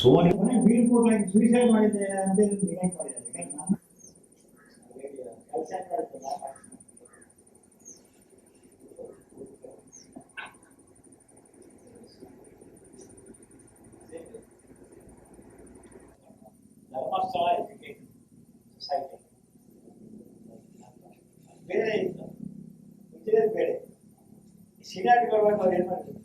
Sony ಬೀಳ್ಕೊಟ್ಟು ಹಾಕಿ suicide ಮಾಡಿದೆ ಅಂತ ಡಿನೈಟ್ ಮಾಡಿದ್ದಾರೆ ಯಾಕಂದ್ರೆ ನಾನು ಕೆಲಸ ಮಾಡ್ತಲ್ಲ ಧರ್ಮಸ್ಥಳ ಎಜುಕೇಶನ್ ಸೊಸೈಟಿ ಬೇರೆ ಇತ್ತು ಮುಂಚೆ ಬೇರೆ ಸಿನಾಟ್ ಬರ್ಬೇಕು ಅವ್ರು ಏನು ಮಾಡ್ತಿದ್ರು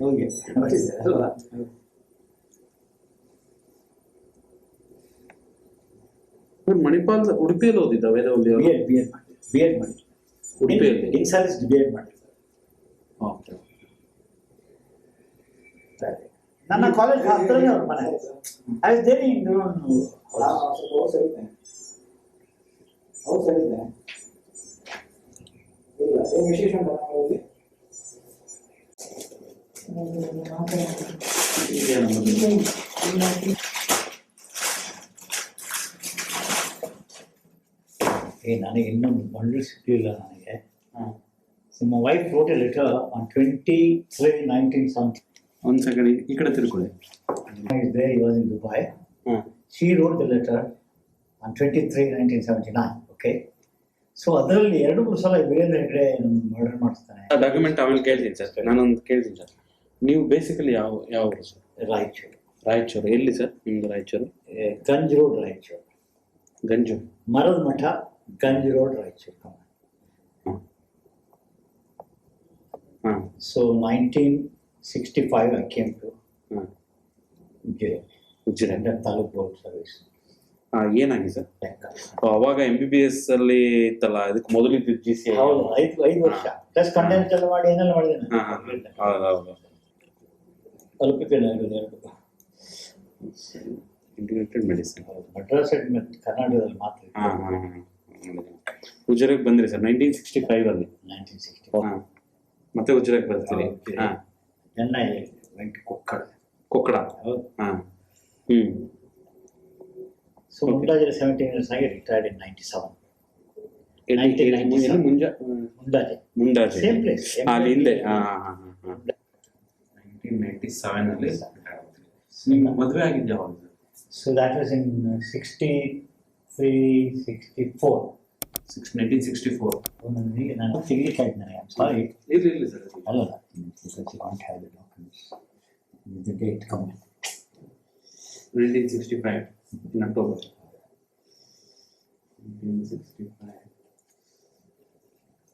ಹೋಗಿ ಅಲ್ವಾ ಇವ್ರು ಮಣಿಪಾಲ್ ಉಡುಪಿಯಲ್ಲಿ ಓದಿದ್ದ Vedavalli B Ed B Ed ಮಾಡಿ ಬಿ ಎಡ್ ಮಾಡಿ ಉಡುಪಿಯಲ್ಲಿ ಇನ್ ಸರ್ವಿಸ್ ಬಿ ಎಡ್ ಮಾಡಿ ಓಕೆ ನನ್ನ ಕಾಲೇಜ್ ಹತ್ರನೇ ಅವ್ರ ಮನೆ. ಐ ವಾಸ್ ದೇರ್ ಇನ್ ಹೌದು ಸರಿ ಇದೆ ಹೌದು ಸರಿ ಇದೆ ಇಲ್ಲ ಏನು ವಿಶೇಷ ಉಂಟಾ ನಮ್ಮಲ್ಲಿ ಏ ನನಗೆ ಇನ್ನೊಂದು ಒಳ್ಳೆ ಸಿಕ್ಕಿಲ್ಲ ನನಗೆ ನಿಮ್ಮ wife wrote a letter on twenty three nineteen seventy ಒಂದ್ ಸೆಕೆಂಡ್ ಈ ಕಡೆ ತಿರ್ಕೊಳ್ಳಿ is there, he was in Dubai. Hmm She wrote the letter on 23 1979, okay? So ಅದರಲ್ಲಿ ಎರಡು ಮೂರು ಸಲ ವೀರೇಂದ್ರ ಹೆಗ್ಡೆ ಮರ್ಡರ್ ಮಾಡಿಸ್ತಾನೆ ಡಾಕ್ಯುಮೆಂಟ್ ಆಮೇಲೆ ಕೇಳ್ತೀನಿ ಸರ್ ನಾನೊಂದು ಕೇಳ್ತೀನಿ ಸರ್ ನೀವು ಬೇಸಿಕಲಿ ಯಾವ ಯಾವ ಊರು ಸರ್ ರಾಯಚೂರು. ರಾಯಚೂರು. ಎಲ್ಲಿ ಸರ್ ನಿಮ್ದು ರಾಯಚೂರು? ಗಂಜ್ ರೋಡ್ ರಾಯಚೂರು. ಗಂಜು. ಮರದ ಮಠ ಗಂಜ್ ರೋಡ್ ರಾಯಚೂರು ಹಾಂ. So nineteen sixty five I came to taluk Ujire taluk board service ಏನಾಗಿ ಸರ್ ಅವಾಗ ಎಂ ಬಿ ಬಿ ಎಸ್ ಅಲ್ಲಿ ಇತ್ತಲ್ಲ ಅದಕ್ಕೆ ಮೊದಲು ಇದ್ದಿದ್ದು ಜಿ ಸಿ ಹೌದು ಐದು ಐದು ವರ್ಷ. ಪ್ಲಸ್ ಕಂಟೆಂಟ್ ಎಲ್ಲ ಮಾಡಿ ಏನೆಲ್ಲ ಮಾಡಿದ್ದೇನೆ ಎರಡು ಇಂಟಿಗ್ರೇಟೆಡ್ ಮೆಡಿಸಿನ್ ಮಡ್ರಾಸ್ ಅಡ್ಮಿಟ್ ಕರ್ನಾಟಕದಲ್ಲಿ ಮಾತ್ರ ಹಾಂ ಬಂದ್ರಿ ಸರ್ ನೈನ್ಟೀನ್ ಸಿಕ್ಸ್ಟಿ ಫೈವ್ ಅಲ್ಲಿ ನೈನ್ಟೀನ್ ಸಿಕ್ಸ್ಟಿ ಮತ್ತೆ ಉಜಿರೆಗೆ ಬರ್ತೀರಿ? I went Kokkada. ಕೊಕ್ಕಡ. ಹೌದು. ಹಾಂ. ಹ್ಞೂ ಸೊ ಮುಂಡಾಜೆ ಸೆವೆಂಟೀನ್ ಇಯರ್ಸ್ ಆಗಿ ರಿಟೈರ್ಡ್ ಇನ್ ನೈಂಟಿ ಸೆವೆನ್ ಎಲ್ಲಿ 1997. ಎಲ್ಲಿ ಮುಂಜ ಮುಂಡಾಜೆ ಮುಂಡಾಜೆ ಸೇಮ್ ಪ್ಲೇಸ್ ಆ, ಅಲ್ಲಿ ಹಿಂದೆ ಹಾಂ ಹಾಂ ಹಾಂ ಹಾಂ ನೈನ್ಟೀನ್ ನೈಂಟಿ ಸೆವೆನ್ ಅಲ್ಲಿ ನಿಮ್ಮ ಮದುವೆ ಆಗಿದ್ದು ಯಾವಾಗ? So that was in sixty three sixty four six nineteen sixty four ನನಗೆ ನಾನು ತೆಗಿಲಿಕ್ಕೆ ಆಯ್ತು ನನಗೆ ಸಾರಿ ಇರ್ಲಿ ಇರ್ಲಿ ಸರ್ ಅಲ್ಲ can't have the documents the date come nineteen sixty five nineteen sixty five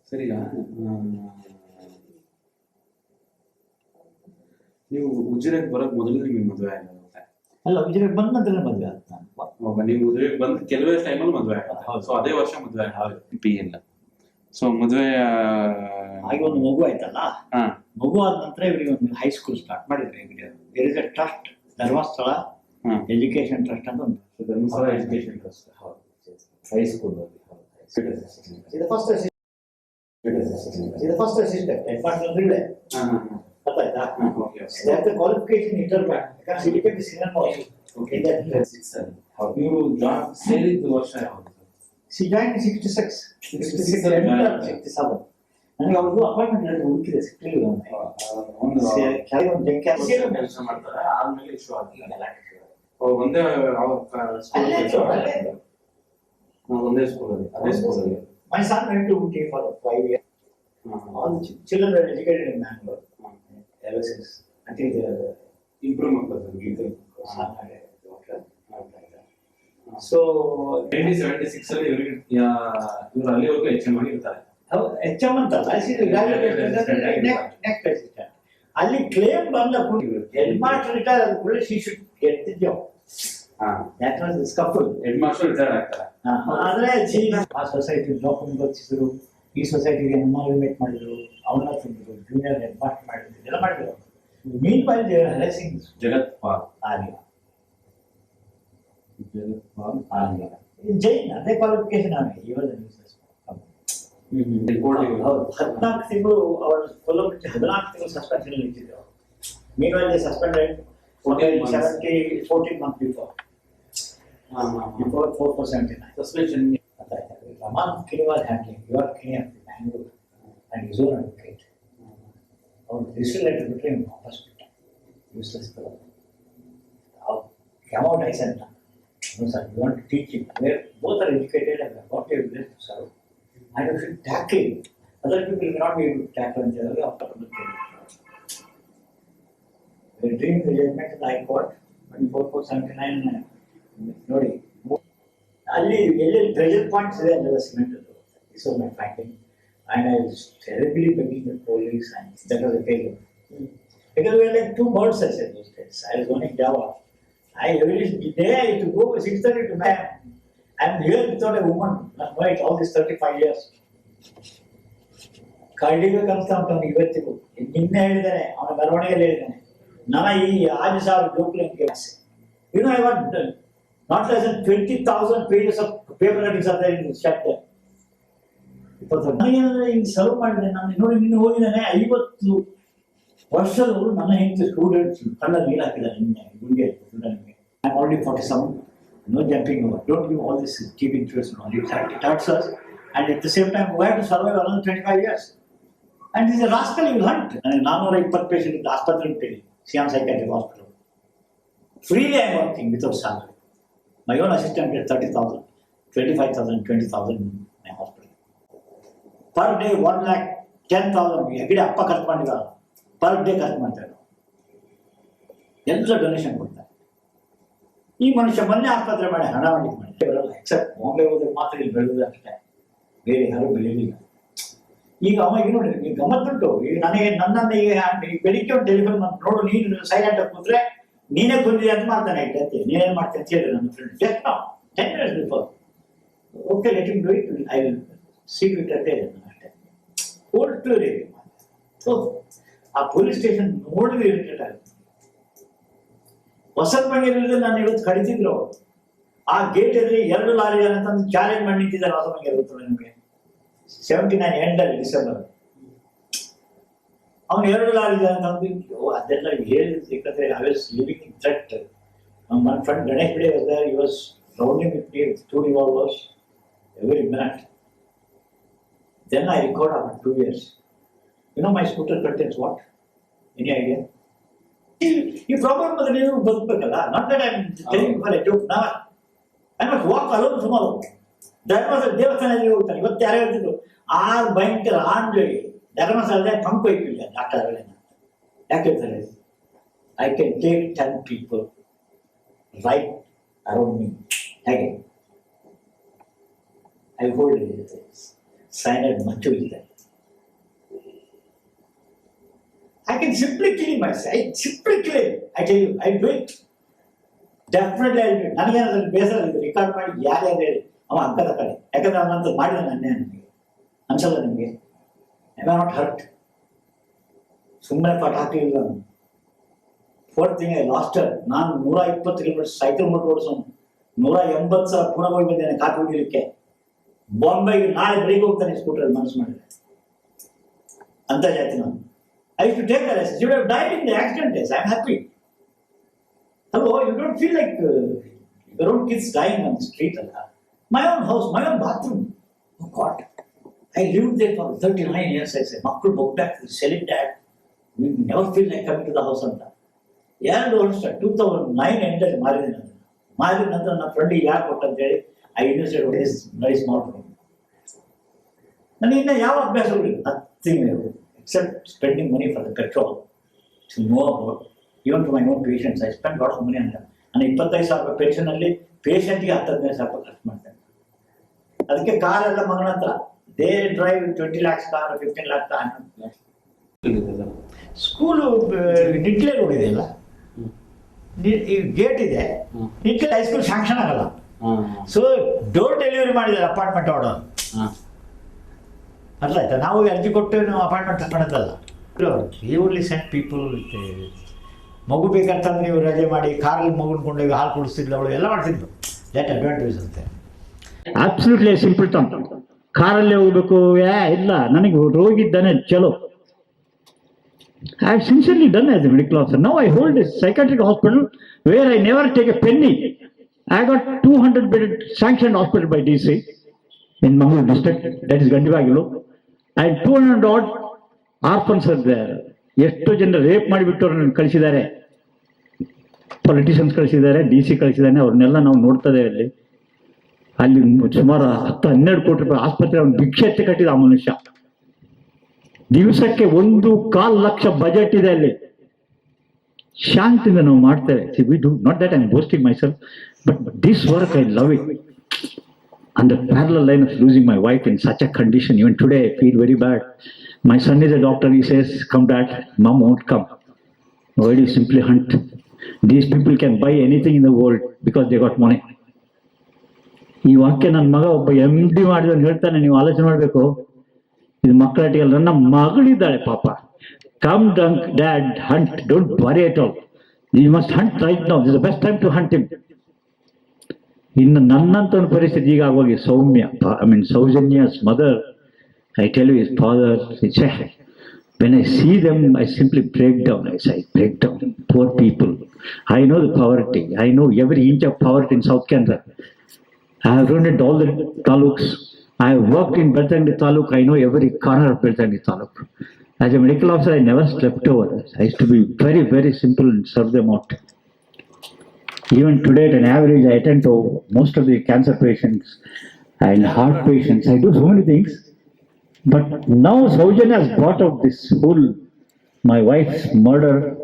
ಸರಿ ಈಗ ಆ, ನೀವು ಉಜಿರೆಗೆ ಬರೋಕ್ ಮೊದಲು ನಿಮಗೆ ಮದುವೆ ಆಗಿಲ್ಲ ಅಲ್ಲ ವಿಜಯ ಬಂದ ನಂತರ ಮದುವೆ ಆಯ್ತು ನಾನು. ನೀವು ಉಜಿರೆಗೆ ಬಂದು ಕೆಲವೇ ಟೈಮಲ್ಲಿ ಮದುವೆ ಆಗುತ್ತೆ ಹೌದು. ಸೊ ಅದೇ ವರ್ಷ ಮದುವೆ ಪಿ ಇಲ್ಲ ಸೊ ಮದುವೆ ಹಾಗೆ ಒಂದು ಮಗು ಆಯ್ತಲ್ಲ? ಹಾ. ಮಗು ಆದ ನಂತರ ಇವರಿಗೆ ಒಂದು ಹೈಸ್ಕೂಲ್ ಸ್ಟಾರ್ಟ್ ಮಾಡಿದ್ರೆ ಇವರಿಗೆ there is a trust Dharmasthala. Education trust ಅಂತ ಉಂಟು. ಧರ್ಮಸ್ಥಳ ಎಜುಕೇಶನ್ ಟ್ರಸ್ಟ್ ಹೌದು ಹೈಸ್ಕೂಲ್ ಇದು ಫಸ್ಟ್ ಇದು first assistant the senior okay In that place. ನೀವು ಜಾಬ್ ಸೇರಿದ್ದು ವರ್ಷ ಯಾವುದು C joined in sixty-six. Sixty-six, ಅಲ್ಲಿ end join of sixty-seven. ನನಗೆ ಅವ್ರದ್ದು ಅಪಾಯಿಂಟ್ಮೆಂಟ್ ಹುಡುಕಿದೆ ನನಗೆ. ಒಂದು ಸೆ- ಕೆಳಗೆ ಒಂದು ಜಂಕೆ ಹಾಕಿದ್ರು. ಕೆಲಸ ಮಾಡ್ತಾರೆ ಆದ್ಮೇಲೆ ಇಶ್ಯೂ ಆಗಿಲ್ಲ ಅವ್ರು ಒಂದೇ. ಒಂದೇ ಸ್ಕೂಲಲ್ಲಿ ಅದೇ ಸ್ಕೂಲಲ್ಲಿ My son went to UK for five years. All the ch- children were educated in Bangalore. Ever since, until they were improve ಮಾಡ್ತಾರೆ ಗೀತೆ son had a. daughter. So, nineteen seventy six ಅಲ್ಲಿ ಇವ್ರಿಗೆ ಇವ್ರು ಅಲ್ಲಿವರೆಗೂ ಎಚ್ ಎಂ ಆಗಿರ್ತಾರೆ H M ಅಂತಲ್ಲ next ಅಲ್ಲಿ claim ಬಂದ ಮಾಸ್ಟರ್ ರಿಟೈರ್ ಆದ ಕೂಡಲೇ ಶಿಶು ಗೆದ್ದಿದ್ದೆವು that was this couple head master retire ಆಗ್ತಾರೆ ಆದ್ರೆ ಆ ಸೊಸೈಟಿ ಡಾಕ್ಯುಮೆಂಟ್ ಗೊತ್ತಿಸಿದ್ರು. ಈ ಸೊಸೈಟಿಗೆ ನಮ್ಮ ಲಿಮಿಟ್ ಮಾಡಿದ್ರು. ಅವನ ತಂದು ಜೂನಿಯರ್ ಹೆಡ್ ಮಾಸ್ಟರ್ ಮಾಡಿದ್ರು. ಇದೆಲ್ಲ ಮಾಡಿದ್ರು mean while they harassing Jagat Pal. ಆಗಿಲ್ಲ ಜಗತ್ ಪಾಲ್. ಆಗಿಲ್ಲ ಜೈನ್. ಅದೇ ಕ್ವಾಲಿಫಿಕೇಶನ್ ಆಗಿ ಇವಾಗ ಹೌದು. ಹದಿನಾಲ್ಕು ತಿಂಗಳು ಅವರ ಕೊಲ್ಲಬಿಟ್ಟು ಹದಿನಾಲ್ಕು ತಿಂಗಳು ಸಸ್ಪೆನ್ಷನ್ ಇಟ್ಟಿದ್ರು meanwhile suspended 70, 14 month before. Before 4 for 79. Suspension. Raman Kiri was handling, you are king of Bangalore uh, and his own advocate. Our digital advocate in opposite. Useless fellow. Come out, I sent? no sir, you want to teach him. Both are educated and have got a village to serve. And. Other people will not be able to tackle. Dream judgement in high court four four seventy nine ನೋಡಿ ಅಲ್ಲಿ ಎಲ್ಲಿ pressure points ಇದೆ ಅಲ್ಲೆಲ್ಲ cement is my finding and I was terribly begging the police and that was a failure Because we are like two birds, I said those days. I was going in Java. I every day I used to go by six thirty to man. I'm here without a woman. Not right, all these thirty-five years. ಕರಡಿಬೇಕು ಅನ್ಸ್ತಾ ಉಂಟು ಅವ್ನಿಗೆ ಇವತ್ತಿಗೂ ನಿನ್ನೆ ಹೇಳಿದ್ದಾನೆ ಅವನ ಬರವಣಿಗೆಯಲ್ಲಿ ಹೇಳಿದ್ದಾನೆ ನನ್ನ ಈ ಆರು ಸಾವಿರ ಡೂಪ್ಲಿಂಗ್ ಆಸೆ You know, I want uh, not less than twenty thousand pages of paper cuttings are there in this chapter. ಇಪ್ಪತ್ತು ನನಗೇನಂದ್ರೆ ಈಗ ಸರ್ವ್ ಮಾಡಿದೆ ನಾನು ನೋಡಿ ನಿನ್ನೆ ಹೋಗಿದ್ದಾನೆ ಐವತ್ತು ವರ್ಷದವರು ನನ್ನ ಹೆಂಡತಿ ಸ್ಟೂಡೆಂಟ್ಸ್ ಕಣ್ಣಲ್ಲಿ ನೀರು ಹಾಕಿದ್ದಾರೆ ನಿನ್ನೆ ಗುಂಡಿಗೆ ನನಗೆ I already forty seven no jumping over don't give all this keep interest all it it hurts us and at the same time why to survive another twenty five years and is a rascal you hunt ನಾನ್ನೂರ ಇಪ್ಪತ್ತು patient ಇದ್ದು ಆಸ್ಪತ್ರೆ ಇಟ್ಟಿರಿ Siam Psychiatric Hospital. freely I'm working without salary. My own assistant gets thirty thousand, twenty-five thousand, twenty thousand in my hospital. Per day, 1 lakh, ten thousand, ಎಗಡೆ ಅಪ್ಪ ಖರ್ಚು ಮಾಡಿದ per day ಖರ್ಚು ಮಾಡ್ತಾರೆ ಎಲ್ಲ ಡೊನೇಷನ್ ಕೊಡ್ತಾರೆ ಈ ಮನುಷ್ಯ ಮೊನ್ನೆ ಆಸ್ಪತ್ರೆ ಮಾಡಿ ಹಣ ಮಾಡಿ ಮಾಡಿ ಬರಲ್ಲ ಎಕ್ಸೆಪ್ಟ್ ಬಾಂಬೆ ಹೋದ್ರೆ ಮಾತ್ರ ಇಲ್ಲಿ ಬೆಳೆದು ಅಷ್ಟೇ ಬೇರೆ ಯಾರು ಬೆಳೆಯಲಿಲ್ಲ ಈಗ ಅವ ಈಗ ನೋಡಿ ಈಗ ಗಮತ್ಬಿಟ್ಟು ಈಗ ನನಗೆ ನನ್ನನ್ನು ಈಗ ಬೆಳಿಗ್ಗೆ ಒಂದು ಟೆಲಿಫೋನ್ ಬಂದು ನೋಡು, ನೀನು ಸೈಲೆಂಟ್ ಆಗಿ ಕೂತ್ರೆ ನೀನೇ ಬಂದಿದೆ ಅಂತ ಮಾಡ್ತಾನೆ. ಐತೆ ನೀನೇನ್ ಮಾಡ್ತೀನಿ ಅಂತ ಹೇಳಿದ್ರೆ ನನ್ನ ಫ್ರೆಂಡ್ ಜಸ್ಟ್ ನಾವು ten minutes before okay let him do it I will seat it ಅಂತ ಹೇಳಿದೆ ನಾನು ಅಷ್ಟೇ ಒಟ್ಟು ಸೊ ಆ ಪೊಲೀಸ್ ಸ್ಟೇಷನ್ ನೋಡಿದ್ರೆ ಇರಿಟೇಟ್ ಆಗುತ್ತೆ. ಹೊಸತ್ಮಾಗಿ ಇರಲಿಲ್ಲ ನಾನು ಇವತ್ತು ಕಡಿತಿದ್ರು. ಆ ಗೇಟ್ ಎದುರು ಎರಡು ಲಾರಿ ಅಂತ ಚಾಲೆಂಜ್ ಮಾಡಿ ನಿಂತಿದ್ದಾರೆ ಹೊಸ ಮನೆ ಗೊತ್ತಿಲ್ಲ ನಿಮಗೆ. ಸೆವೆಂಟಿ ನೈನ್ ಎಂಡಲ್ಲಿ ಡಿಸೆಂಬರ್ ಅವನು ಎರಡು ಲಾರಿ ಇದೆ ಅಂತ ಅಂದ್ಬಿಟ್ಟು ಅದೆಲ್ಲ ಹೇಳಿ ಸಿಕ್ಕದ್ರೆ I was living in threat ನನ್ನ ಫ್ರೆಂಡ್ ಗಣೇಶ್ ಬಿಡಿ was there he was rounding with me two revolvers every minute then I record of two years you know my scooter contents what any idea ಈ problem ಅಂದ್ರೆ ನೀವು ಬದುಕಬೇಕಲ್ಲ not that I telling for a joke ನಾವ್ I must walk alone ಸುಮಾರು ಧರ್ಮಸ್ಥಳ ದೇವಸ್ಥಾನದಲ್ಲಿ ಹೋಗ್ತಾನೆ. ಇವತ್ತು ಯಾರು ಹೇಳ್ತಿದ್ರು ಆ ಭಯಂಕರ ಆಂಡ್ಲಿ ಧರ್ಮಸ್ಥಳದ ಪಂಕ್ ಹೋಯ್ತಿಲ್ಲ ಡಾಕ್ಟರ್ ಯಾಕೆ ಹೇಳ್ತಾರೆ? I can take ten people right around me ಹೇಗೆ? ಐ ಹೋಲ್ಡ್ ಸೈನಡ್ ಮಚ್ಚು ಇದೆ I can simply kill myself. I simply kill it. I tell you, I do it. Definitely I do ನನಗೆ ಅದ್ರಲ್ಲಿ ಬೇಸರ ಇದೆ ರೆಕಾರ್ಡ್ ಮಾಡಿ ಯಾರ್ಯಾರು ಹೇಳಿ. ಅವ ಅಕ್ಕದ ಕಡೆ. ಯಾಕಂದ್ರೆ ಅವನಂತ ಮಾಡಿದ ನನ್ನೇ ನನಗೆ. ಅನ್ಸಲ್ಲ ನಿಮಗೆ? ಐ ನಾಟ್ ಹರ್ಟ್ ಸುಮ್ಮನೆ ಪಾಠ ಹಾಕಲಿಲ್ಲ ನಾನು ಫೋರ್ತ್ ಥಿಂಗ್ ಐ ಲಾಸ್ಟ್ ನಾನು ನೂರ ಇಪ್ಪತ್ತು ಕಿಲೋಮೀಟರ್ ಸೈಕಲ್ ಮೋಟರ್ ಓಡಿಸೋನು. ನೂರ ಎಂಬತ್ತು ಸಲ ಪುನಃ ಹೋಗಿ ಬಂದೇನೆ ಕಾಫಿ ಕುಡಿಲಿಕ್ಕೆ. ಬಾಂಬೆಗೆ ನಾಳೆ ಬೆಳಿಗ್ಗೆ ಹೋಗ್ತಾನೆ ಸ್ಕೂಟರ್ ಮನಸ್ಸು ಮಾಡಿದ್ರೆ. ಅಂತ ಜಾತಿ ನಾನು. I used to take the rest. You would have died in the accident days. I'm happy. Hello, you don't feel like uh, your own kids dying My own house, my own bathroom. Oh God. I lived there for 39 years. I said, Makul book back sell it that. We never feel like coming to the house ಅಂತ ಎರಡು ವರ್ಷ two thousand nine ಎಂಟಲ್ಲಿ ಮಾರಿದೆ ನಾನು ಮಾರಿದ ನಂತರ ನನ್ನ ಫ್ರೆಂಡಿಗೆ ಯಾರು ಕೊಟ್ಟಂತೇಳಿ I invested is very small ನನಗೆ ಇನ್ನು ಯಾವ ಅಭ್ಯಾಸಗಳಿಲ್ಲ nothing spending money for the petrol to know about even to my own patients. I spend lot of money on them. ನಾನು ಇಪ್ಪತ್ತೈದು ಸಾವಿರ ರೂಪಾಯಿ ಪೆನ್ಷನಲ್ಲಿ ಪೇಷಂಟ್ಗೆ ಹತ್ತು ಹದಿನೈದು ಸಾವಿರ ರೂಪಾಯಿ ಖರ್ಚು ಮಾಡ್ತೇನೆ ಅದಕ್ಕೆ ಕಾರ್ ಎಲ್ಲ ಮಗನ ಹತ್ರ. They drive twenty lakhs car fifteen lakh car school ನಿಟ್ಲೆ road ಇದೆ ಅಲ್ಲ? ಈ ಗೇಟ್ ಇದೆ. ನಿಟ್ಲೆ ಹೈಸ್ಕೂಲ್ ಶಾಂಕ್ಷನ್ ಆಗಲ್ಲ. ಸೊ ಡೋರ್ ಡೆಲಿವರಿ ಮಾಡಿದ್ದಾರೆ ಅಪಾರ್ಟ್ಮೆಂಟ್ ಆರ್ಡರ್ ಅರ್ಥ ಆಯ್ತಾ? ನಾವು ಅರ್ಜಿ ಕೊಟ್ಟು ನಾವು ಅಪಾಯಿಂಟ್ಮೆಂಟ್ ತಗೊಳೋದಲ್ಲ ಓನ್ಲಿ ಸೆಂಟ್ ಪೀಪಲ್ ಮಗು ಬೇಕಂತಂದ್ರೆ ನೀವು ರಜೆ ಮಾಡಿ ಕಾರಲ್ಲಿ ಮಗುನ ಕೊಂಡೋಗಿ ಹಾಲು ಕುಡಿಸ್ತಿದ್ಲು ಅವಳು ಎಲ್ಲ ಮಾಡ್ತಿದ್ಲು. ಲೆಟ್ ಅಡ್ವಾಂಟೇಜ್ ಅಂತೆ. ಅಬ್ಸಲ್ಯೂಟ್ಲಿ ಸಿಂಪಲ್ ಟರ್ಮ್ ಕಾರಲ್ಲೇ ಹೋಗ್ಬೇಕು. ಯಾ ಇಲ್ಲ, ನನಗೆ ರೋಗಿದ್ದಾನೆ, ಚಲೋ. I sincerely done as a medical officer now I hold psychiatric hospital where I never take a penny I got two hundred bed sanction hospital by D C in Mangaluru district that is ಗಂಡಿಬಾಗಿಲು and two hundred at orphans ಎಷ್ಟು ಜನ rape ಮಾಡಿಬಿಟ್ಟು ಅವ್ರನ್ನ ಕಳಿಸಿದ್ದಾರೆ. Politicians ಕಳಿಸಿದ್ದಾರೆ D C ಕಳಿಸಿದ್ದಾನೆ, ಅವ್ರನ್ನೆಲ್ಲ ನಾವು ನೋಡ್ತಾ ಇದ್ದೇವೆ ಅಲ್ಲಿ. ಅಲ್ಲಿ ಸುಮಾರು ಹತ್ತು ಹನ್ನೆರಡು ಕೋಟಿ ರೂಪಾಯಿ ಆಸ್ಪತ್ರೆ ಒಂದು ಭಿಕ್ಷೆ ಎತ್ತಿ ಕಟ್ಟಿದ ಆ ಮನುಷ್ಯ ದಿವಸಕ್ಕೆ ಒಂದು ಕಾಲ್ ಲಕ್ಷ ಬಜೆಟ್ ಇದೆ ಅಲ್ಲಿ ಶಾಂತಿಯಿಂದ ನಾವು ಮಾಡ್ತೇವೆ we do not that I boasting myself but this work I love it line of losing my wife in such a condition, even today I feel very bad. My son is a doctor, he says, come back, mom won't come. Why do you simply hunt? These people can buy anything in the world because they got money. ಈ ವಾಕ್ಯ ನನ್ನ ಮಗ ಒಬ್ಬ M D ಮಾಡಿದವನು ಹೇಳ್ತಾನೆ, ನೀವು ಆಲೋಚನೆ ಮಾಡಬೇಕು. ಇದು ಮಕ್ಕಳಾಟಿಗೆ ನನ್ನ ಮಗಳಿದ್ದಾಳೆ ಪಾಪ. Come dunk dad hunt don't worry at all you must hunt right now the best time to hunt ಇಮ್ ಇನ್ನು ನನ್ನಂತ ಒಂದು ಪರಿಸ್ಥಿತಿ ಈಗ ಆಗೋಗಿ Soumya I mean Soujanya's mother I tell you is father when I see them I simply break down I sigh break down poor people I know the poverty I know every inch of poverty in south I have rounded all the taluks. I have worked in Beltangi taluk. I know every corner of Beltangi taluk. As a medical officer, I never slept over. I used to be very, very simple and serve them out. Even today, at an average, I attend to most of the cancer patients and heart patients. I do so many things. But now Saujan has brought out this whole, my wife's murder.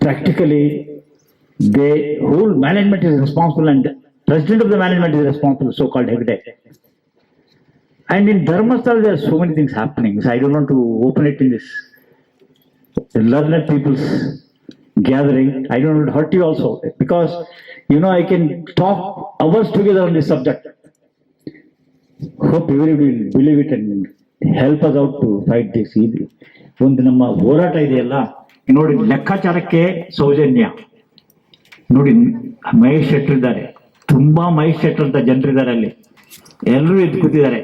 Practically, the whole management is responsible and president of the management is responsible so-called Hegde. and in Dharmasthala there are so many things happening so i don't want to open it in this learned people's gathering. I don't want to hurt you also because you know I can talk hours together on this subject. Hope everybody will believe it and help us out to fight this. ಇದು ಒಂದು ನಮ್ಮ ಹೋರಾಟ ಇದೆಯಲ್ಲ ನೋಡಿ ಲೆಕ್ಕಾಚಾರಕ್ಕೆ ಸೌಜನ್ಯ ನೋಡಿ ಮಹೇಶ್ ಶೆಟ್ಟರ್ ಇದ್ದಾರೆ ತುಂಬಾ ಮಹೇಶ್ ಶೆಟ್ಟರ್ ಅಂತ ಜನರಿದ್ದಾರೆ ಅಲ್ಲಿ. ಎಲ್ಲರೂ ಎದ್ದು ಕೂತಿದ್ದಾರೆ.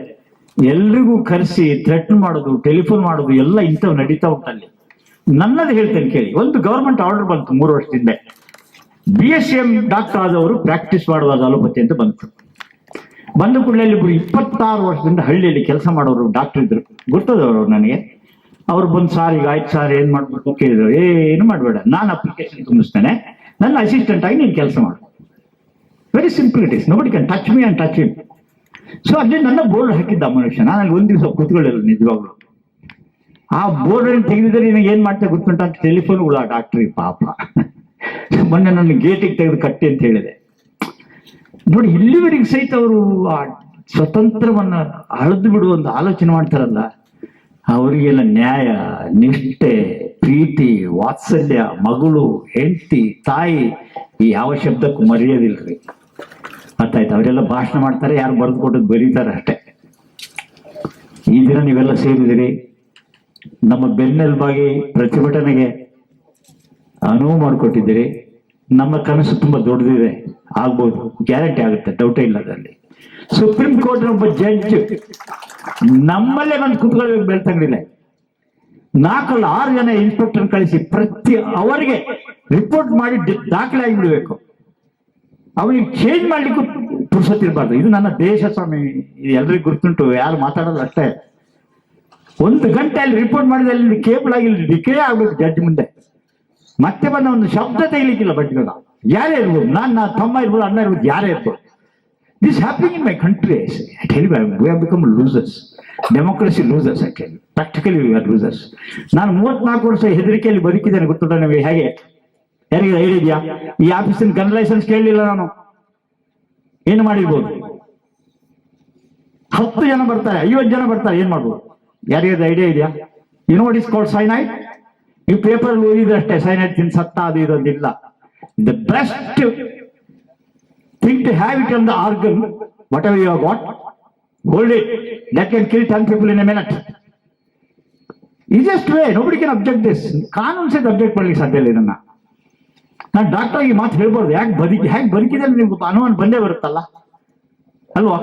ಎಲ್ರಿಗೂ ಕರೆಸಿ ಥ್ರೆಟ್ ಮಾಡೋದು ಟೆಲಿಫೋನ್ ಮಾಡೋದು, ಎಲ್ಲ ಇಂಥವು ನಡೀತಾ ಉಂಟಲ್ಲಿ ನನ್ನದು ಹೇಳ್ತೇನೆ ಕೇಳಿ, ಒಂದು ಗವರ್ಮೆಂಟ್ ಆರ್ಡರ್ ಬಂತು ಮೂರು ವರ್ಷದಿಂದ. ಬಿ ಎಸ್ ಎಂ ಡಾಕ್ಟರ್ ಆದವರು ಪ್ರಾಕ್ಟೀಸ್ ಮಾಡುವಾಗ ಅಲೋಪತಿ ಅಂತ ಬಂತು. ಬಂದ ಕೂಡಲೇ ಇಬ್ಬರು ಇಪ್ಪತ್ತಾರು ವರ್ಷದಿಂದ ಹಳ್ಳಿಯಲ್ಲಿ ಕೆಲಸ ಮಾಡೋರು ಡಾಕ್ಟರ್ ಇದ್ರು. ಗೊತ್ತದವರು ನನಗೆ? ಅವ್ರು ಬಂದು ಸಾರ್ ಈಗ ಆಯ್ತು ಸಾರ್ ಏನ್ ಮಾಡ್ಬೇಕು? ಕೇಳಿದ್ರು. ಏನು ಮಾಡಬೇಡ, ನಾನು ಅಪ್ಲಿಕೇಶನ್ ತುಂಬಿಸ್ತೇನೆ. ನನ್ನ ಅಸಿಸ್ಟೆಂಟ್ ಆಗಿ ನೀನು ಕೆಲಸ ಮಾಡು. Very simple it is nobody can touch me and touch it so ಅಲ್ಲಿ ನನ್ನ ಬೋರ್ಡ್ ಹಾಕಿದ್ದ ಮನುಷ್ಯ. ನಾನು ಅಲ್ಲಿ ಒಂದು ದಿವಸ ಕೂತ್ಕೊಳ್ಳಲ್ಲ ನಿಜವಾಗ್ಲು. ಆ ಬೋರ್ಡ್ ಅಲ್ಲಿ ತೆಗೆದಿದ್ರೆ ನಿನಗೆ ಏನ್ ಮಾಡ್ತಾ ಗೊತ್ತುಂಟ ಅಂತ ಟೆಲಿಫೋನ್ ಉಳ ಡಾಕ್ಟ್ರಿ, ಪಾಪ. ಮೊನ್ನೆ ನನ್ನ ಗೇಟಿಗೆ ತೆಗೆದು ಕಟ್ಟಿ ಅಂತ ಹೇಳಿದೆ. ನೋಡಿ, ಇಲ್ಲಿವರೆಗೆ ಸಹಿತ ಅವರು ಆ ಸ್ವತಂತ್ರವನ್ನ ಅಳೆದು ಬಿಡುವ ಒಂದು ಆಲೋಚನೆ ಮಾಡ್ತಾರಲ್ಲ, ಅವರಿಗೆಲ್ಲ ನ್ಯಾಯ, ನಿಷ್ಠೆ, ಪ್ರೀತಿ, ವಾತ್ಸಲ್ಯ, ಮಗಳು, ಹೆಂಡತಿ, ತಾಯಿ, ಈ ಯಾವ ಶಬ್ದಕ್ಕೂ ಮರೆಯೋದಿಲ್ರಿ. ಅರ್ಥಾಯ್ತು. ಅವರೆಲ್ಲ ಭಾಷಣ ಮಾಡ್ತಾರೆ, ಯಾರು ಬರೆದು ಕೊಟ್ಟದ್ದು ಬರೀತಾರೆ ಅಷ್ಟೇ. ಈ ದಿನ ನೀವೆಲ್ಲ ಸೇರಿದಿರಿ ನಮ್ಮ ಬೆನ್ನೆಲುಬಾಗಿ ಪ್ರತಿಭಟನೆಗೆ ಅನುವು ಮಾಡಿಕೊಟ್ಟಿದ್ದೀರಿ. ನಮ್ಮ ಕನಸು ತುಂಬ ದೊಡ್ಡದಿದೆ. ಆಗ್ಬೋದು. ಗ್ಯಾರಂಟಿ ಆಗುತ್ತೆ. ಡೌಟೇ ಇಲ್ಲ ಅದರಲ್ಲಿ. ಸುಪ್ರೀಂ ಕೋರ್ಟ್ ಒಬ್ಬ ಜಡ್ಜ್ ನಮ್ಮಲ್ಲೇ ಬಂದು ಕುತ್ಕೊಳ್ಬೇಕು ಬೆಳ್ತಂಗಡಿಲ್ಲ ನಾಲ್ಕಲ್ಲ ಆರು ಜನ ಇನ್ಸ್ಪೆಕ್ಟರ್ ಕಳಿಸಿ ಪ್ರತಿ ಅವರಿಗೆ ರಿಪೋರ್ಟ್ ಮಾಡಿ ದಾಖಲೆ ಆಗಿಬಿಡ್ಬೇಕು. ಅವನಿಗೆ ಚೇಂಜ್ ಮಾಡ್ಲಿಕ್ಕೂ ಪುರ್ಸತ್ತಿರ್ಬಾರ್ದು ಇದು ನನ್ನ ದೇಶ ಸ್ವಾಮಿ. ಎಲ್ರಿಗೂ ಗೊತ್ತುಂಟು. ಯಾರು ಮಾತಾಡೋದು ಅಷ್ಟೇ. ಒಂದು ಗಂಟೆ ಅಲ್ಲಿ ರಿಪೋರ್ಟ್ ಮಾಡಿದಲ್ಲಿ ಕೇಬಲ್ ಆಗಿ ಡಿಕೇ ಆಗ್ಬೇಕು ಜಡ್ಜ್ ಮುಂದೆ. ಮತ್ತೆ ಬಂದ ಒಂದು ಶಬ್ದ ತೆಗಿಲಿಕ್ಕಿಲ್ಲ ಬಟ್ ಇವಾಗ ಯಾರೇ ಇರ್ಬೋದು. ನಾನು ತಮ್ಮ ಇರ್ಬೋದು, ಅಣ್ಣ ಇರ್ಬೋದು, ಯಾರೇ ಇರ್ಬೋದು. This happening in my country become losers democracy losers practically we losers ನಾನು ಮೂವತ್ನಾಲ್ಕು ವರ್ಷ ಹೆದರಿಕೆಯಲ್ಲಿ ಬದುಕಿದ್ದೇನೆ. ಗೊತ್ತುಂಟ ನಿಮಗೆ? ಹೇಗೆ? ಯಾರಿಗೆ ಇದೆಯಾ ಈ ಆಫೀಸಿನ ಗನ್ ಲೈಸೆನ್ಸ್ ಕೇಳಲಿಲ್ಲ ನಾನು. ಏನು ಮಾಡಿರ್ಬೋದು? ಹತ್ತು ಜನ ಬರ್ತಾರೆ, ಐವತ್ತು ಜನ ಬರ್ತಾರೆ, ಏನ್ ಮಾಡ್ಬೋದು? ಯಾರಿಗಾದ ಐಡಿಯಾ ಇದೆಯಾ? ಯು ಇಸ್ ಕಾಲ್ಡ್ ಸೈನೈಟ್ ಈ ಪೇಪರ್ ಓದಿದ್ರೆ ಅಷ್ಟೇ ಸೈನೈಟ್ ತಿನ್ ಸತ್ತ ಅದು ಇರೋದಿಲ್ಲ the best thing to have it on the organ whatever you what hold it that can kill ten people in a minute easiest way nobody can object this ಕಾನೂನು ಸಹಿತ object ಮಾಡ್ಲಿಕ್ಕೆ ಸಾಧ್ಯ ಇಲ್ಲ ಇದನ್ನ. ನಾನು ಡಾಕ್ಟರ್ ಆಗಿ ಮಾತು ಹೇಳ್ಬಾರ್ದು. ಯಾಕೆ ಬದುಕಿ ಹ್ಯಾಕ್ ಬದುಕಿದೆ ನಿಮ್ಗೆ ಅನುಮಾನ ಬಂದೇ ಬರುತ್ತಲ್ಲ? ಅಲ್ವಾ?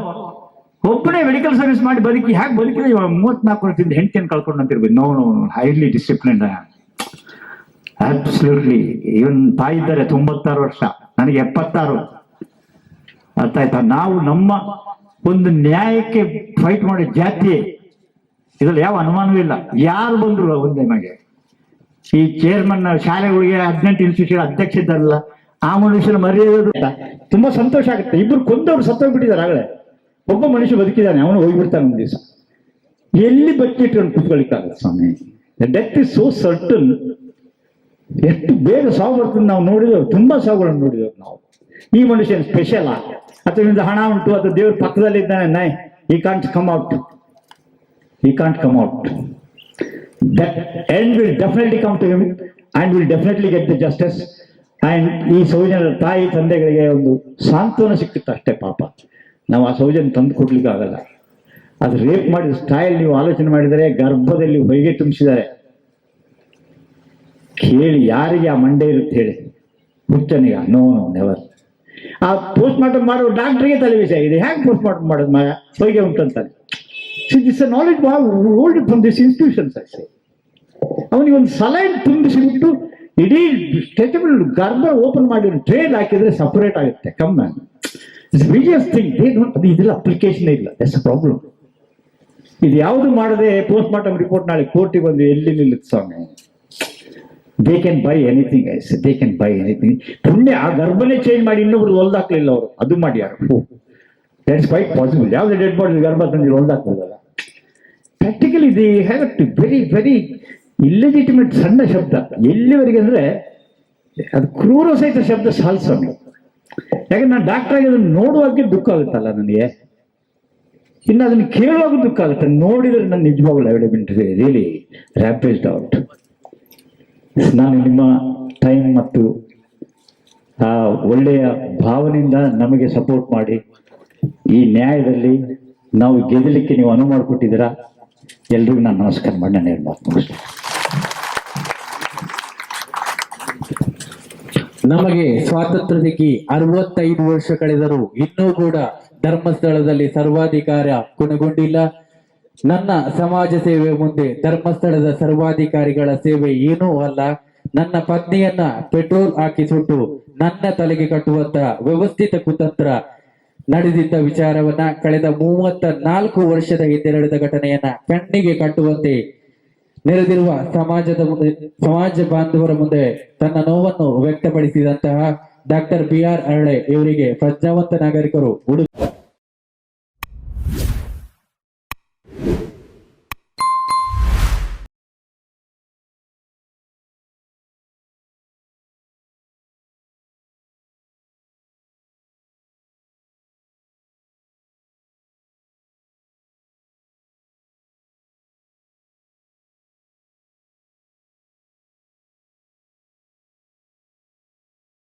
ಒಬ್ಬನೇ ಮೆಡಿಕಲ್ ಸರ್ವಿಸ್ ಮಾಡಿ ಬದುಕಿ ಹ್ಯಾಕ್ ಬದುಕಿದ್ರೆ ಇವಾಗ ಮೂವತ್ನಾಲ್ಕು ವರ್ಷದಿಂದ ಹೆಂಡತಿಯನ್ನು ಕಳ್ಕೊಂಡು ಅಂತಿರ್ಬೋದು no no highly discipline absolutely ಇವನ್ ತಾಯಿ ಇದ್ದಾರೆ ತೊಂಬತ್ತಾರು ವರ್ಷ. ನನಗೆ ಎಪ್ಪತ್ತಾರು. ಅರ್ಥ ಆಯ್ತಾ ನಾವು ನಮ್ಮ ಒಂದು ನ್ಯಾಯಕ್ಕೆ ಫೈಟ್ ಮಾಡೋ ಜಾತಿ ಇದ್ರಲ್ಲಿ ಯಾವ ಅನುಮಾನವೂ ಇಲ್ಲ. ಯಾರು ಬಂದ್ರು ಒಂದೇ ಮಗೆ? ಈ ಚೇರ್ಮನ್ ಶಾಲೆಗಳಿಗೆ ಹದಿನೆಂಟು ಇನ್ಸ್ಟಿಟ್ಯೂಟ್ ಅಧ್ಯಕ್ಷ ಇದ್ದಾರಲ್ಲ ಆ ಮನುಷ್ಯನ ಮರ್ಯಾದೆ ತುಂಬಾ ಸಂತೋಷ ಆಗುತ್ತೆ. ಇಬ್ರು ಕೊಂದವ್ರು ಸತ್ತೋಗ್ಬಿಟ್ಟಿದ್ದಾರೆ ಆಗಲೇ. ಒಬ್ಬ ಮನುಷ್ಯ ಬದುಕಿದ್ದಾನೆ ಅವನು ಹೋಗ್ಬಿಡ್ತಾನೆ ಒಂದು ದಿವಸ. ಎಲ್ಲಿ ಬಚ್ಚಿಟ್ಕೊಂಡು ಕುತ್ಕೊಳ್ಳಿಕ್ಕಾಗಲ್ಲ ಸ್ವಾಮಿ. ಡೆತ್ ಇಸ್ ಸೋ ಸರ್ಟನ್ ಎಷ್ಟು ಬೇಗ ಸಾವು ಬರ್ತದೆ ನಾವು ನೋಡಿದೆವು. ತುಂಬಾ ಸಾವುಗಳನ್ನು ನೋಡಿದೆವು ನಾವು. ಈ ಮನುಷ್ಯನ ಸ್ಪೆಷಲ್ ಅದರಿಂದ ಹಣ ಉಂಟು ಅದು ದೇವ್ರ ಪಕ್ಕದಲ್ಲಿ ಇದ್ದಾನೆ ನೈ he can't come out he can't come out that end will definitely come to him and will definitely get the justice. And ಈ ಸೌಜನ್ಯ ತಾಯಿ ತಂದೆಗಳಿಗೆ ಒಂದು ಸಾಂತ್ವನ ಸಿಕ್ಕಿತ್ತು ಅಷ್ಟೇ ಪಾಪ. ನಾವು ಆ ಸೌಜನ್ ತಂದು ಕೊಡ್ಲಿಕ್ಕೆ ಆಗಲ್ಲ. ಅದು ರೇಪ್ ಮಾಡಿದ ಸ್ಟೈಲ್ ನೀವು ಆಲೋಚನೆ ಮಾಡಿದರೆ ಗರ್ಭದಲ್ಲಿ ಹೊಯ್ಗೆ ತುಂಬಿಸಿದ್ದಾರೆ. ಕೇಳಿ ಯಾರಿಗೆ ಆ ಮಂಡೆ ಇರುತ್ತೆ ಹೇಳಿ. ಹುಚ್ಚನಿಗ ನೋ ನೋ ನೆವರ್ ಆ ಪೋಸ್ಟ್ ಮಾರ್ಟಮ್ ಮಾಡೋ ಡಾಕ್ಟ್ರಿಗೆ ತಲೆ ವಿಷಯ ಆಗಿದೆ ಹೇಗೆ ಪೋಸ್ಟ್ ಮಾರ್ಟಮ್ ಮಾಡೋದು ಮಗ? ಹೊಯ್ಗೆ ಉಂಟಂತಾರೆ see this knowledge old from this institutions ಅಷ್ಟೇ ಅವನಿಗೆ ಒಂದು ಸಲೈನ್ ತುಂಬಿಸಿಬಿಟ್ಟು ಇಡೀ ಸ್ಟೇಟಬಲ್ ಗರ್ಭ ಓಪನ್ ಮಾಡಿ ಟ್ರೇಲ್ ಹಾಕಿದ್ರೆ ಸಪರೇಟ್ ಆಗುತ್ತೆ. ಕಮ್ಮಿ ಇಟ್ಸ್ ಬಿಗಿಯಸ್ ಥಿಂಗ್ ಅದು ಇದೆಲ್ಲ ಅಪ್ಲಿಕೇಶನ್ ಇಲ್ಲ. ದಟ್ಸ್ ಪ್ರಾಬ್ಲಮ್ ಇದು ಯಾವುದು ಮಾಡದೆ ಪೋಸ್ಟ್ ಮಾರ್ಟಮ್ ರಿಪೋರ್ಟ್ ನಾಳೆ ಕೋರ್ಟಿಗೆ ಬಂದು ಎಲ್ಲಿ ನಿಲ್ಲುತ್ತೆ ಸ್ವಾಮಿ? They can buy anything is they can buy anything ಪುಣ್ಯ, ಆ ಗರ್ಭನೇ ಚೇಂಜ್ ಮಾಡಿ ಇನ್ನೊಬ್ರು ಹೊಲ್ದಾಕ್ಲಿಲ್ಲ ಅವರು. ಅದು ಮಾಡಿ ಯಾರು? ದಟ್ಸ್ ಕ್ವೈಟ್ ಪಾಸಿಬಲ್ ಯಾವುದೇ ಡೆಡ್ ಬಾಡಿ ಗರ್ಭ ತಂದಿರೋ ಹೊಲ್ದಾಕ್ಬೋದಲ್ಲ? Practically they have to very very illegitimate ಸಣ್ಣ ಶಬ್ದ ಎಲ್ಲಿವರೆಗೆ ಅಂದರೆ ಅದು ಕ್ರೂರ ಸಹಿತ ಶಬ್ದ ಸಾಲ್ಸೋಣ ಯಾಕಂದ್ರೆ ನಾನು ಡಾಕ್ಟರ್ ಆಗಿ ಅದನ್ನು ನೋಡುವಾಗೆ ದುಃಖ ಆಗುತ್ತಲ್ಲ ನನಗೆ ಇನ್ನು ಅದನ್ನು ಕೇಳುವಾಗ ದುಃಖ ಆಗುತ್ತೆ ನೋಡಿದ್ರೆ ನನ್ನ ನಿಜವಾಗ್ಲೂ ಬಿನ್ ರಿಯಲಿ ರ್ಯಾಪೇಜ್ಡ್ ಔಟ್ ನಾನು ನಿಮ್ಮ ಟೈಮ್ ಮತ್ತು ಆ ಒಳ್ಳೆಯ ಭಾವನೆಯಿಂದ ನಮಗೆ ಸಪೋರ್ಟ್ ಮಾಡಿ ಈ ನ್ಯಾಯದಲ್ಲಿ ನಾವು ಗೆಲ್ಲಲಿಕ್ಕೆ ನೀವು ಅನುವು ಮಾಡಿಕೊಟ್ಟಿದ್ದೀರಾ? ಎಲ್ರಿಗೂ ನಾನು ನಮಸ್ಕಾರ ಮಾಡಿ ನಾನು ಎರಡು ನಮಗೆ ಸ್ವಾತಂತ್ರ್ಯ ಸಿಕ್ಕಿ ಅರವತ್ತೈದು ವರ್ಷ ಕಳೆದರೂ ಇನ್ನೂ ಕೂಡ ಧರ್ಮಸ್ಥಳದಲ್ಲಿ ಸರ್ವಾಧಿಕಾರ ಕೊನೆಗೊಂಡಿಲ್ಲ. ನನ್ನ ಸಮಾಜ ಸೇವೆ ಮುಂದೆ ಧರ್ಮಸ್ಥಳದ ಸರ್ವಾಧಿಕಾರಿಗಳ ಸೇವೆ ಏನೂ ಅಲ್ಲ. ನನ್ನ ಪತ್ನಿಯನ್ನ ಪೆಟ್ರೋಲ್ ಹಾಕಿ ಸುಟ್ಟು ನನ್ನ ತಲೆಗೆ ಕಟ್ಟುವಂತ ವ್ಯವಸ್ಥಿತ ಕುತಂತ್ರ ನಡೆದಿದ್ದ ವಿಚಾರವನ್ನ ಕಳೆದ ಮೂವತ್ತ ನಾಲ್ಕು ವರ್ಷದ ಹಿಂದೆ ನಡೆದ ಘಟನೆಯನ್ನ ಕಣ್ಣಿಗೆ ಕಟ್ಟುವಂತೆ ನೆರೆದಿರುವ ಸಮಾಜದ ಮುಂದೆ, ಸಮಾಜ ಬಾಂಧವರ ಮುಂದೆ ತನ್ನ ನೋವನ್ನು ವ್ಯಕ್ತಪಡಿಸಿದಂತಹ ಡಾಕ್ಟರ್ ಬಿ ಆರ್ ಅರಳೆ ಇವರಿಗೆ ಪ್ರಜ್ಞಾವಂತ ನಾಗರಿಕರು ಉಡುಪಿ